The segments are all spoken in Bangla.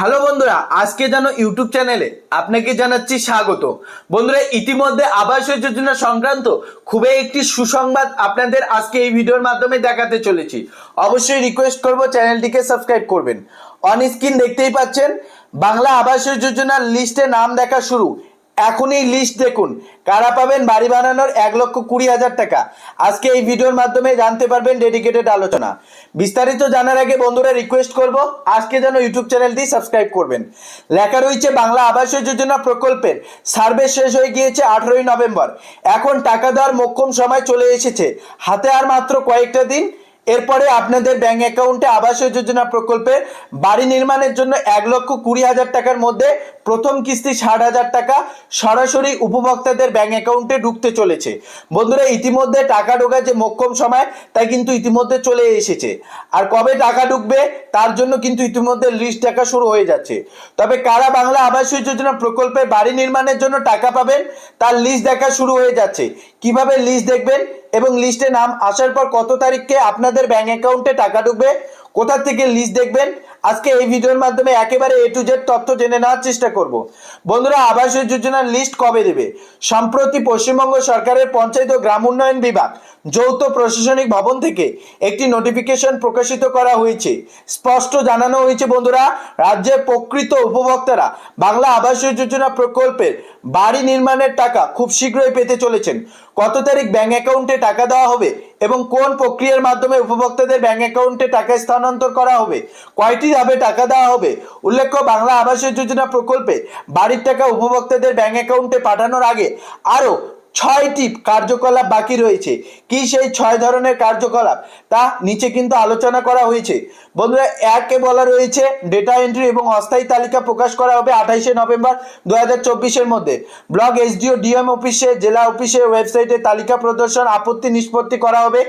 হ্যালো বন্ধুরা, আজকে যেন ইউটিউব চ্যানেলে আপনাকে জানাচ্ছি স্বাগত। বন্ধুরা, ইতিমধ্যে আবাস যোজনা সংক্রান্ত খুবই একটি সুসংবাদ আপনাদের আজকে এই ভিডিওর মাধ্যমে দেখাতে চলেছি। অবশ্যই রিকোয়েস্ট করব, চ্যানেলটিকে সাবস্ক্রাইব করবেন। অন স্ক্রিন দেখতেই পাচ্ছেন, বাংলা আবাস যোজনার লিস্টে নাম দেখা শুরু। এখন এই লিস্ট দেখুন। কারা পাবেন বাড়ি বানানোর এক লক্ষ কুড়ি হাজার টাকা? আজকে এই ভিডিওর মাধ্যমে জানতে পারবেন ডেডিকেটেড আলোচনা। বিস্তারিত জানার আগে বন্ধুরা রিকোয়েস্ট করব, আজকে যেন ইউটিউব চ্যানেলটি সাবস্ক্রাইব করবেন। লেখা রয়েছে, বাংলা আবাস যোজনা প্রকল্পের সার্ভে শেষ হয়ে গিয়েছে আঠারোই নভেম্বর। এখন টাকা দেওয়ার মোক্ষম সময় চলে এসেছে। হাতে আর মাত্র কয়েকটা দিন এরপরে আপনাদের ব্যাংক অ্যাকাউন্টে আবাস যোজনা প্রকল্পে বাড়ি নির্মাণের জন্য এক লক্ষ কুড়ি হাজার টাকার মধ্যে প্রথম কিস্তি ষাট হাজার টাকা সরাসরি উপভোক্তাদের ব্যাংক অ্যাকাউন্টে ঢুকতে চলেছে। বন্ধুরা, ইতিমধ্যে টাকা ঢোকার যে মোক্ষম সময় তা কিন্তু ইতিমধ্যে চলে এসেছে। আর কবে টাকা ঢুকবে, তার জন্য কিন্তু ইতিমধ্যে লিস্ট দেখা শুরু হয়ে যাচ্ছে। তবে কারা বাংলা আবাস যোজনা প্রকল্পে বাড়ি নির্মাণের জন্য টাকা পাবেন, তার লিস্ট দেখা শুরু হয়ে যাচ্ছে। কীভাবে লিস্ট দেখবেন? এবং লিস্টে নাম আসার পর কত তারিখকে আপনাদের ব্যাংক অ্যাকাউন্টে টাকা ঢুকবে? কোথা থেকে লিস্ট দেখবেন? আজকে এই ভিডিওর মাধ্যমে একেবারে এ টু জেড তথ্য জেনে নেওয়ার চেষ্টা করব। বন্ধুরা, আবাস যোজনার লিস্ট কবে দেবে? সম্প্রতি পশ্চিমবঙ্গ সরকারের পঞ্চায়েত ও গ্রাম উন্নয়ন বিভাগ যৌথ প্রশাসনিক ভবন থেকে একটি নোটিফিকেশন প্রকাশিত করা হয়েছে। স্পষ্ট জানানো হয়েছে, বন্ধুরা, রাজ্যের প্রকৃত উপভোক্তারা বাংলা আবাস যোজনা প্রকল্পের বাড়ি নির্মাণের টাকা খুব শীঘ্রই পেতে চলেছেন। কত তারিখ ব্যাংক অ্যাকাউন্টে টাকা দেওয়া হবে এবং কোন প্রক্রিয়ার মাধ্যমে উপভোক্তাদের ব্যাংক অ্যাকাউন্টে টাকা স্থানান্তর করা হবে, কয়টি ধাপে টাকা দেওয়া হবে, উল্লেখ্য বাংলা আবাস যোজনা প্রকল্পে বাড়ির টাকা উপভোক্তাদের ব্যাংক অ্যাকাউন্টে পাঠানোর আগে আরও ছয়টি কার্যকলাপ বাকি রয়েছে। কি সেই ছয় ধরনের কার্যকলাপ? তা নিচে কিন্তু আলোচনা করা হয়েছে। বন্ধুরা, একে বলা রয়েছে ডেটা এন্ট্রি এবং অস্থায়ী তালিকা প্রকাশ করা হবে আঠাইশে নভেম্বর দু হাজার মধ্যে। ব্লক এসডিও ডিএম অফিসে জেলা অফিসে ওয়েবসাইটে তালিকা প্রদর্শন, আপত্তি নিষ্পত্তি করা হবে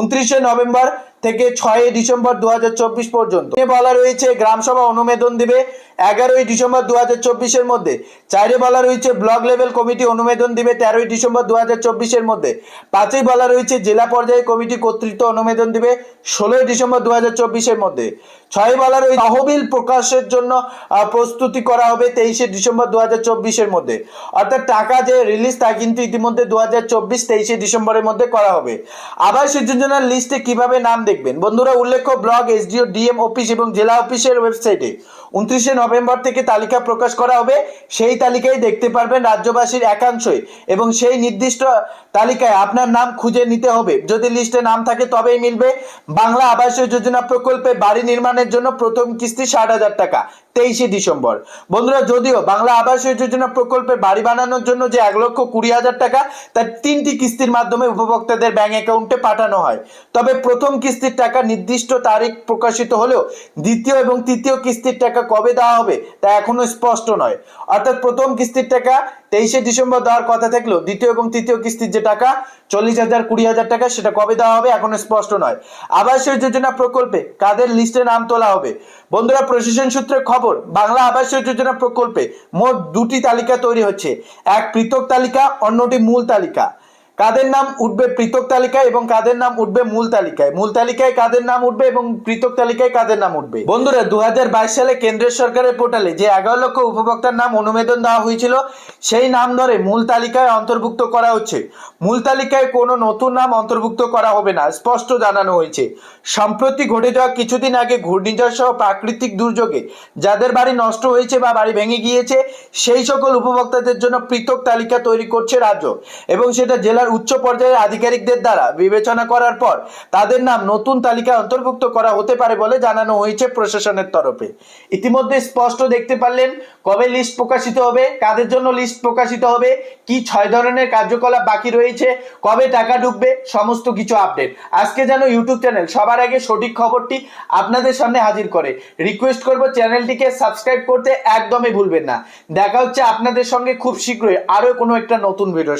উনত্রিশে নভেম্বর থেকে ছয়ই ডিসেম্বর দু হাজার চব্বিশ পর্যন্ত। বলা রয়েছে, গ্রামসভা অনুমোদন দেবে এগারোই ডিসেম্বর দু হাজার চব্বিশের মধ্যে। চারে বলা রয়েছে ব্লক লেভেল কমিটি অনুমোদন দিবে তেরোই ডিসেম্বর দু হাজার চব্বিশের মধ্যে। পাঁচই বলা রয়েছে জেলা পর্যায়ে কমিটি কর্তৃত্ব অনুমোদন দিবে ষোলোই ডিসেম্বর দু হাজার চব্বিশের মধ্যে। ছয় বলা রয়েছে তহবিল প্রকাশের জন্য প্রস্তুতি করা হবে তেইশে ডিসেম্বর দু হাজার চব্বিশের মধ্যে। অর্থাৎ টাকা যে রিলিজ তা কিন্তু ইতিমধ্যে দু হাজার চব্বিশ তেইশে ডিসেম্বরের মধ্যে করা হবে। আবাস যোজনার লিস্টে কীভাবে নাম দেখবেন? বন্ধুরা, উল্লেখ্য ব্লক এসডিও ডিএম অফিস এবং জেলা অফিসের ওয়েবসাইটে উনত্রিশে নভেম্বর থেকে তালিকা প্রকাশ করা হবে। সেই তালিকায় দেখতে পারবেন রাজ্যবাসীর একাংশই এবং সেই নির্দিষ্ট তালিকায় আপনার নাম খুঁজে নিতে হবে। যদি লিস্টে নাম থাকে তবেই মিলবে। বাংলা আবাস যোজনা প্রকল্পে বাড়ি নির্মাণের জন্য প্রথম কিস্তি ষাট হাজার টাকা, তেইশে ডিসেম্বর। বন্ধুরা, যদিও বাংলা আবাস যোজনা প্রকল্পে বাড়ি বানানোর জন্য যে এক লক্ষ কুড়ি হাজার টাকা, তার তিনটি কিস্তির মাধ্যমে উপভোক্তাদের ব্যাংক অ্যাকাউন্টে পাঠানো হয়। তবে প্রথম কিস্তির টাকা নির্দিষ্ট তারিখ প্রকাশিত হলেও দ্বিতীয় এবং তৃতীয় কিস্তির টাকা কবে দেওয়া হবে তা এখনও স্পষ্ট নয়। অর্থাৎ প্রথম কিস্তির টাকা তেইশে ডিসেম্বর দেওয়ার কথা থাকলেও দ্বিতীয় এবং তৃতীয় কিস্তির যে টাকা, চল্লিশ হাজার, কুড়ি হাজার টাকা, সেটা কবে দেওয়া হবে এখনও স্পষ্ট নয়। আবাসের যোজনা প্রকল্পে কাদের লিস্টে নাম তোলা হবে? বন্ধুরা, প্রশাসন সূত্রে খবর, বাংলা আবাসের যোজনা প্রকল্পে মোট দুটি তালিকা তৈরি হচ্ছে। এক পৃথক তালিকা, অন্যটি মূল তালিকা। কাদের নাম উঠবে পৃথক তালিকায় এবং কাদের নাম উঠবে মূল তালিকায়? মূল তালিকায় কাদের নাম উঠবে এবং পৃথক তালিকায় কাদের নাম উঠবে? বন্ধুরা দু হাজার বাইশ সালে কেন্দ্রীয় সরকারের পোর্টালে যে এগারো লক্ষ উপভোক্তার নাম অনুমোদন দেওয়া হয়েছিল, সেই নাম ধরে মূল তালিকায় অন্তর্ভুক্ত করা হচ্ছে। মূল তালিকায় কোনো নতুন নাম অন্তর্ভুক্ত করা হবে না, স্পষ্ট জানানো হয়েছে। সম্প্রতি ঘটে যাওয়া কিছুদিন আগে ঘূর্ণিঝড় সহ প্রাকৃতিক দুর্যোগে যাদের বাড়ি নষ্ট হয়েছে বা বাড়ি ভেঙে গিয়েছে, সেই সকল উপভোক্তাদের জন্য পৃথক তালিকা তৈরি করছে রাজ্য এবং সেটা জেলার উচ্চ পর্যায়ের আধিকারিকদের দ্বারা বিবেচনা করার পর তাদের নাম নতুন তালিকায় অন্তর্ভুক্ত করা হতে পারে বলে জানানো হয়েছে প্রশাসনের তরফে। ইতিমধ্যে স্পষ্ট দেখতে পারলেন কবে লিস্ট প্রকাশিত হবে, কাদের জন্য লিস্ট প্রকাশিত হবে, কি ছয় ধরনের কার্যকলাপ বাকি রয়েছে, কবে টাকা ঢুকবে, সমস্ত কিছু আপডেট আজকে যেন ইউটিউব চ্যানেল সবার আগে সঠিক খবরটি আপনাদের সামনে হাজির করে। রিকোয়েস্ট করব চ্যানেলটিকে সাবস্ক্রাইব করতে একদমই ভুলবেন না। দেখা হচ্ছে আপনাদের সঙ্গে খুব শীঘ্রই আরও কোনো একটা নতুন ভিডিও